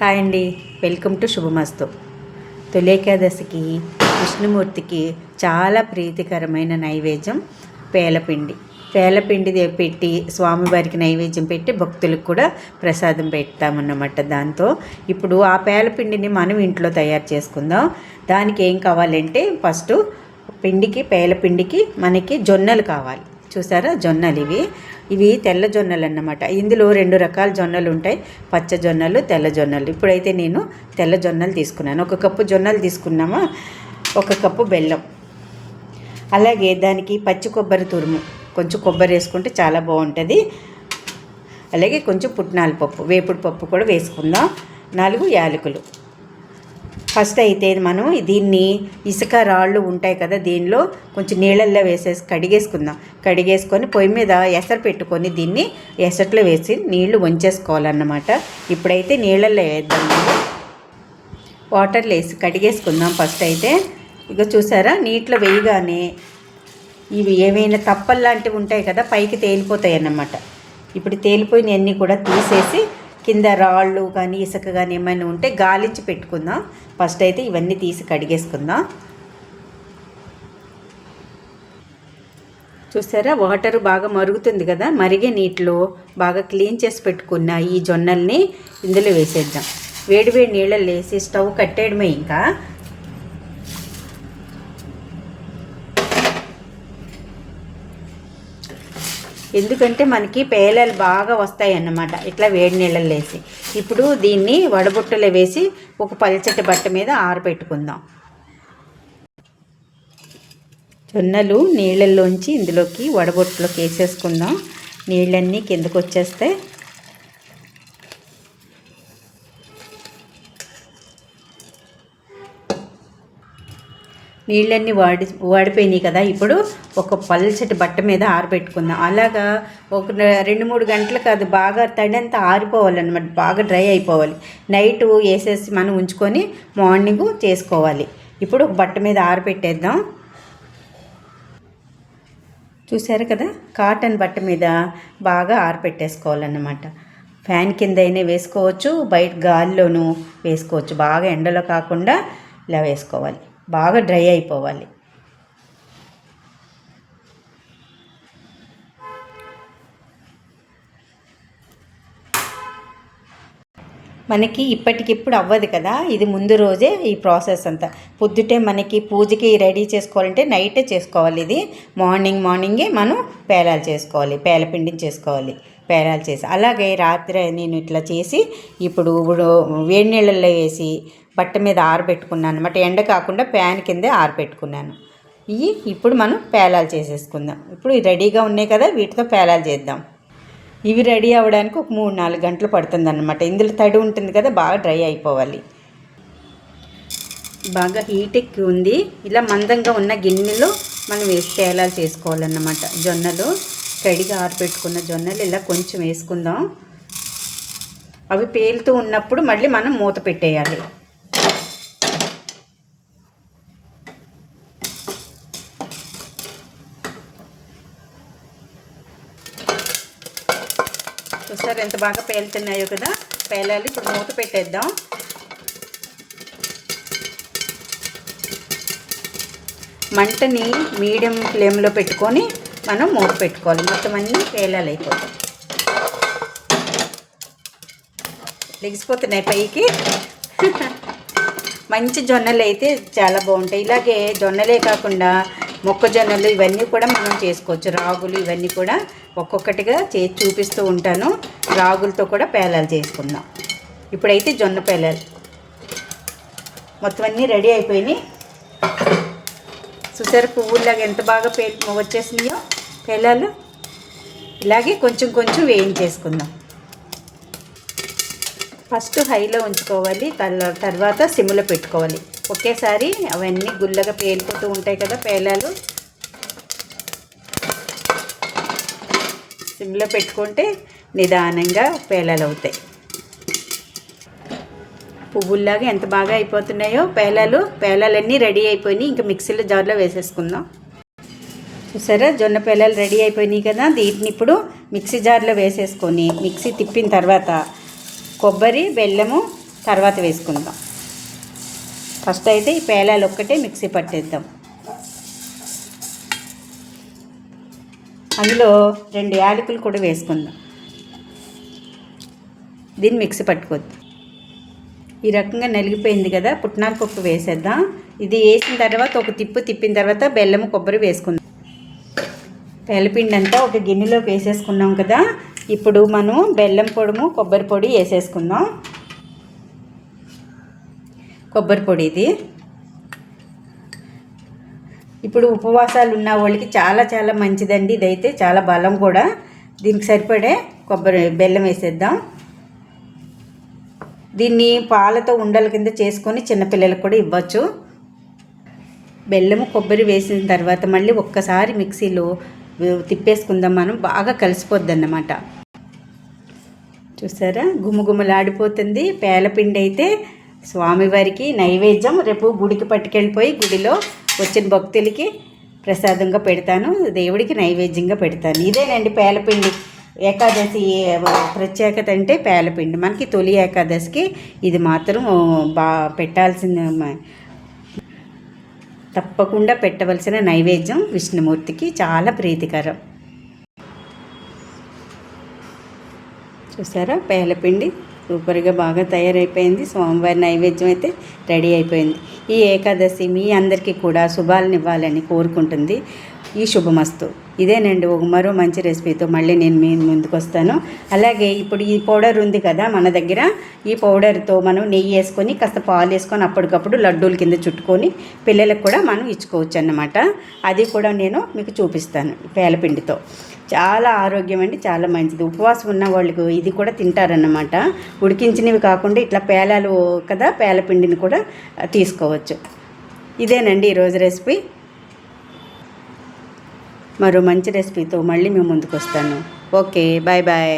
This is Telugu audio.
హాయ్ అండి. వెల్కమ్ టు శుభమస్తు. తొలేకాదశికి విష్ణుమూర్తికి చాలా ప్రీతికరమైన నైవేద్యం పేలపిండి. పేలపిండి పెట్టి స్వామివారికి నైవేద్యం పెట్టి భక్తులకు కూడా ప్రసాదం పెడతామన్నమాట దాంతో. ఇప్పుడు ఆ పేలపిండిని మనం ఇంట్లో తయారు చేసుకుందాం. దానికి ఏం కావాలంటే ఫస్ట్ పిండికి పేలపిండికి మనకి జొన్నలు కావాలి. చూసారా జొన్నలు ఇవి? ఇవి తెల్ల జొన్నలు అన్నమాట. ఇందులో రెండు రకాల జొన్నలు ఉంటాయి. పచ్చ జొన్నలు తెల్ల జొన్నలు. ఇప్పుడైతే నేను తెల్ల జొన్నలు తీసుకున్నాను. ఒక కప్పు జొన్నలు తీసుకున్నామా? ఒక కప్పు బెల్లం. అలాగే దానికి పచ్చి కొబ్బరి తురుము. కొంచెం కొబ్బరి వేసుకుంటే చాలా బాగుంటుంది. అలాగే కొంచెం పుట్నాల పప్పు వేపుడు పప్పు కూడా వేసుకుందాం. నాలుగు యాలకులు. ఫస్ట్ అయితే మనం దీన్ని ఇసుక రాళ్ళు ఉంటాయి కదా దీనిలో కొంచెం నీళ్ళల్లో వేసేసి కడిగేసుకుందాం. కడిగేసుకొని పొయ్యి మీద ఎసరు పెట్టుకొని దీన్ని ఎసట్లో వేసి నీళ్ళు వంచేసుకోవాలన్నమాట. ఇప్పుడైతే నీళ్ళల్లో వేద్దాం వాటర్లో వేసి కడిగేసుకుందాం ఫస్ట్ అయితే ఇక చూసారా నీటిలో వేయగానే ఇవి ఏమైనా తప్పల్లాంటివి ఉంటాయి కదా పైకి తేలిపోతాయి అన్నమాట ఇప్పుడు తేలిపోయినవన్నీ కూడా తీసేసి కింద రాళ్ళు కానీ ఇసుక కానీ ఏమైనా ఉంటే గాలించి పెట్టుకుందాం? ఫస్ట్ అయితే ఇవన్నీ తీసి కడిగేసుకుందాం? చూసారా? వాటర్ బాగా మరుగుతుంది కదా? మరిగే నీటిలో బాగా క్లీన్ చేసి పెట్టుకున్న ఈ జొన్నల్ని ఇందులో వేసేద్దాం. వేడి వేడి నీళ్ళల్లో వేసి స్టవ్ కట్టేయడమే ఇంకా. ఎందుకంటే మనకి పేలలు బాగా వస్తాయి అన్నమాట ఇట్లా వేడి నీళ్ళల్లో వేసి. ఇప్పుడు దీన్ని వడబుట్టలో వేసి ఒక పల్చటి బట్ట మీద ఆరబెట్టుకుందాం. జొన్నలు నీళ్ళల్లోంచి ఇందులోకి వడబొట్టులోకి వేసేసుకుందాం. నీళ్ళన్నీ కిందకు వచ్చేస్తే నీళ్ళన్నీ వాడి వాడిపోయినాయి కదా. ఇప్పుడు ఒక పల్చటి బట్ట మీద ఆరబెట్టుకుందాం. అలాగా ఒక రెండు మూడు గంటలు కాదు బాగా తడంత ఆరిపోవాలన్నమాట. బాగా డ్రై అయిపోవాలి. నైట్ వేసేసి మనం ఉంచుకొని మార్నింగ్ చేసుకోవాలి. ఇప్పుడు ఒక బట్ట మీద ఆరబెట్టేద్దాం. చూసారు కదా? కాటన్ బట్ట మీద బాగా ఆరపెట్టేసుకోవాలన్నమాట ఫ్యాన్ కింద అయినా వేసుకోవచ్చు బయట గాలిలోనూ వేసుకోవచ్చు. బాగా ఎండలో కాకుండా ఇలా వేసుకోవాలి. బాగా డ్రై అయిపోవాలి. మనకి ఇప్పటికిప్పుడు అవ్వదు కదా ఇది ముందు రోజే ఈ ప్రాసెస్ అంతా. పొద్దుటే మనకి పూజకి రెడీ చేసుకోవాలంటే నైటే చేసుకోవాలి ఇది. మార్నింగ్ మార్నింగే మనం పేలాలు చేసుకోవాలి పేలపిండిని చేసుకోవాలి పేలాలు చేసి. అలాగే రాత్రి నేను ఇట్లా చేసి ఇప్పుడు వేడి నీళ్ళల్లో వేసి బట్ట మీద ఆరబెట్టుకున్నాను అనమాట ఎండ కాకుండా ప్యాన్ కిందే ఆరబెట్టుకున్నాను ఇవి ఇప్పుడు మనం పేలాలు చేసేసుకుందాం. ఇప్పుడు రెడీగా ఉన్నాయి కదా వీటితో పేలాలు చేద్దాం. ఇవి రెడీ అవ్వడానికి ఒక మూడు నాలుగు గంటలు పడుతుంది అనమాట ఇందులో తడి ఉంటుంది కదా బాగా డ్రై అయిపోవాలి. బాగా హీట్ ఎక్కి ఉంది. ఇలా మందంగా ఉన్న గిన్నెలో మనం వేసి పేలాలు చేసుకోవాలన్నమాట. జొన్నలు రెడీగా ఆరబెట్టుకున్న జొన్నలు ఇలా కొంచెం వేసుకుందాం. అవి పేలుతూ ఉన్నప్పుడు మళ్ళీ మనం మూత పెట్టేయాలి. చూసారు ఎంత బాగా పేలుతున్నాయో కదా? పేలాలి ఇప్పుడు మూత పెట్టేద్దాం. మంటని మీడియం ఫ్లేమ్లో పెట్టుకొని మనం మూత పెట్టుకోవాలి. మొత్తం అన్నీ పేలాలు అయిపోతాయి. లెగిసిపోతున్నాయి పైకి. మంచి జొన్నలు అయితే చాలా బాగుంటాయి. ఇలాగే జొన్నలే కాకుండా మొక్కజొన్నలు ఇవన్నీ కూడా మనం చేసుకోవచ్చు. రాగులు ఇవన్నీ కూడా ఒక్కొక్కటిగా చే చూపిస్తూ ఉంటాను. రాగులతో కూడా పేలాలు చేసుకుందాం. ఇప్పుడైతే జొన్న పేలాలు. మొత్తం అన్నీ రెడీ అయిపోయినాయి. చూసారు పువ్వులాగా ఎంత బాగా పే వచ్చేసినాయో పేలాలు? ఇలాగే కొంచెం కొంచెం వేయించేసుకుందాం ఫస్ట్ హైలో ఉంచుకోవాలి. తర్వాత సిమ్లో పెట్టుకోవాలి. ఒకేసారి అవన్నీ గుల్లగా పేలిపోతూ ఉంటాయి కదా పేలాలు. సిమ్లో పెట్టుకుంటే నిదానంగా పేలాలు అవుతాయి. పువ్వుల్లాగా ఎంత బాగా అయిపోతున్నాయో పేలాలు. పేలాలన్నీ రెడీ అయిపోయినాయి. ఇంకా మిక్సీలో జార్లో వేసేసుకుందాం. చూసారా? జొన్న పేలాలు రెడీ అయిపోయినాయి కదా. వీటిని ఇప్పుడు మిక్సీ జార్లో వేసేసుకొని మిక్సీ తిప్పిన తర్వాత కొబ్బరి బెల్లము తర్వాత వేసుకుందాం. ఫస్ట్ అయితే ఈ పేలాలు ఒక్కటే మిక్సీ పట్టేద్దాం. అందులో రెండు యాలకులు కూడా వేసుకుందాం. దీన్ని మిక్సీ పట్టుకోద్దు ఈ రకంగా నలిగిపోయింది కదా పుట్నాల పప్పు వేసేద్దాం. ఇది వేసిన తర్వాత ఒక తిప్పు తిప్పిన తర్వాత బెల్లము కొబ్బరి వేసుకుందాం. తెల్లపిండి అంతా ఒక గిన్నెలోకి వేసేసుకున్నాం కదా ఇప్పుడు మనం బెల్లం పొడుము కొబ్బరి పొడి వేసేసుకుందాం. కొబ్బరి పొడి ఇది. ఇప్పుడు ఉపవాసాలు ఉన్న వాళ్ళకి చాలా చాలా మంచిదండి ఇదైతే చాలా బలం కూడా. దీనికి సరిపడే కొబ్బరి బెల్లం వేసేద్దాం. దీన్ని పాలతో ఉండల కింద చేసుకొని చిన్నపిల్లలకు కూడా ఇవ్వచ్చు. బెల్లము కొబ్బరి వేసిన తర్వాత మళ్ళీ ఒక్కసారి మిక్సీలో తిప్పేసుకుందాం మనం బాగా కలిసిపోద్ది అన్నమాట చూసారా? గుమగుమలాడిపోతుంది. పేలపిండి అయితే స్వామివారికి నైవేద్యం. రేపు గుడికి పట్టుకెళ్ళిపోయి గుడిలో వచ్చిన భక్తులకి ప్రసాదంగా పెడతాను. దేవుడికి నైవేద్యంగా పెడతాను. ఇదేనండి పేలపిండి. ఏకాదశి ప్రత్యేకత అంటే పేలపిండి. మనకి తొలి ఏకాదశికి ఇది మాత్రం బా పెట్టాల్సిన తప్పకుండా పెట్టవలసిన నైవేద్యం విష్ణుమూర్తికి. చాలా ప్రీతికరం. చూసారా? పేలపిండి. సూపర్గా బాగా తయారైపోయింది. స్వామివారి నైవేద్యం అయితే రెడీ అయిపోయింది. ఈ ఏకాదశి మీ అందరికీ కూడా శుభాలను ఇవ్వాలని కోరుకుంటుంది. ఈ శుభమస్తు. ఇదేనండి ఒక మరో మంచి రెసిపీతో మళ్ళీ నేను మీ ముందుకు వస్తాను అలాగే ఇప్పుడు ఈ పౌడర్ ఉంది కదా మన దగ్గర. ఈ పౌడర్తో మనం నెయ్యి వేసుకొని కాస్త పాలు వేసుకొని అప్పటికప్పుడు లడ్డూల కింద చుట్టుకొని పిల్లలకు కూడా మనం ఇచ్చుకోవచ్చు అన్నమాట అది కూడా నేను మీకు చూపిస్తాను పేలపిండితో. చాలా ఆరోగ్యం అండి చాలా మంచిది. ఉపవాసం ఉన్న వాళ్ళకు ఇది కూడా తింటారన్నమాట. ఉడికించినవి కాకుండా ఇట్లా పేలాలు కదా పేలపిండిని కూడా తీసుకోవచ్చు. ఇదేనండి ఈరోజు రెసిపీ. మరో మంచి రెసిపీతో మళ్ళీ మేము ముందుకు వస్తాను ఓకే బాయ్ బాయ్